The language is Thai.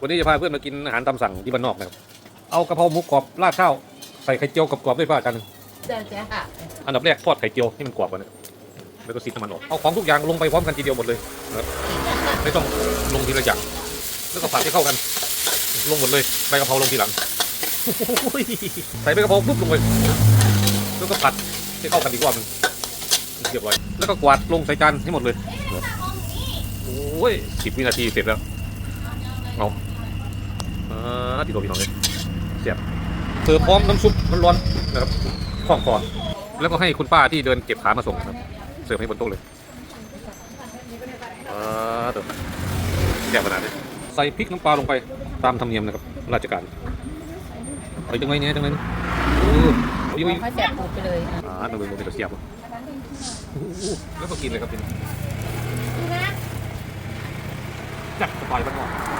วันนี้จะพาเพื่อนมากินอาหารตามสั่งที่บ้านนอกนะครับ เอากะเพราหมูกรอบราดข้าวใส่ไข่เจียวกรอบๆด้วยป้ากันเจ้าจ้าอันดับแรกทอดไข่เจียวให้มันกรอบก่อนนะแล้วก็ซีดน้ำมันออก เอาของทุกอย่างลงไปพร้อมกันทีเดียวหมดเลยนะครับไม่ต้องลงทีละอย่าง แล้วก็ผัดให้เข้ากัน ลงหมดเลยใบกะเพราลงทีหลังโอ้ยใส่ใบกะเพราปุ๊บลงไปแล้วก็ผัดให้เข้ากันอีกรอบหนึงเรียบร้อย แล้วก็กวาดลงใส่จานให้หมดเลย โอ้ยสิบวินาทีเสร็จแล้ว เอา อ่าติดตัวพี่น้องเลยเสียบเสิร์ฟพร้อมน้ำซุปร้อนๆนะครับคล่องคอแล้วก็ให้คุณป้าที่เดินเก็บขามาส่งนะครับ เสิร์ฟให้บนโต๊ะเลยอ่าตัวแซ่บขนาดนี้ใส่พริกน้ำปลาลงไปตามธรรมเนียมนะครับราชการเอาจังไงเนี่ยจังไงเนี่ยโอ้ยเอาอยู่เขาแจกปูไปเลยอ่าตะเวนโมเป็นตัวเสียบอะโอ้โหแล้วก็กินเลยครับพี่จัดสบายมาก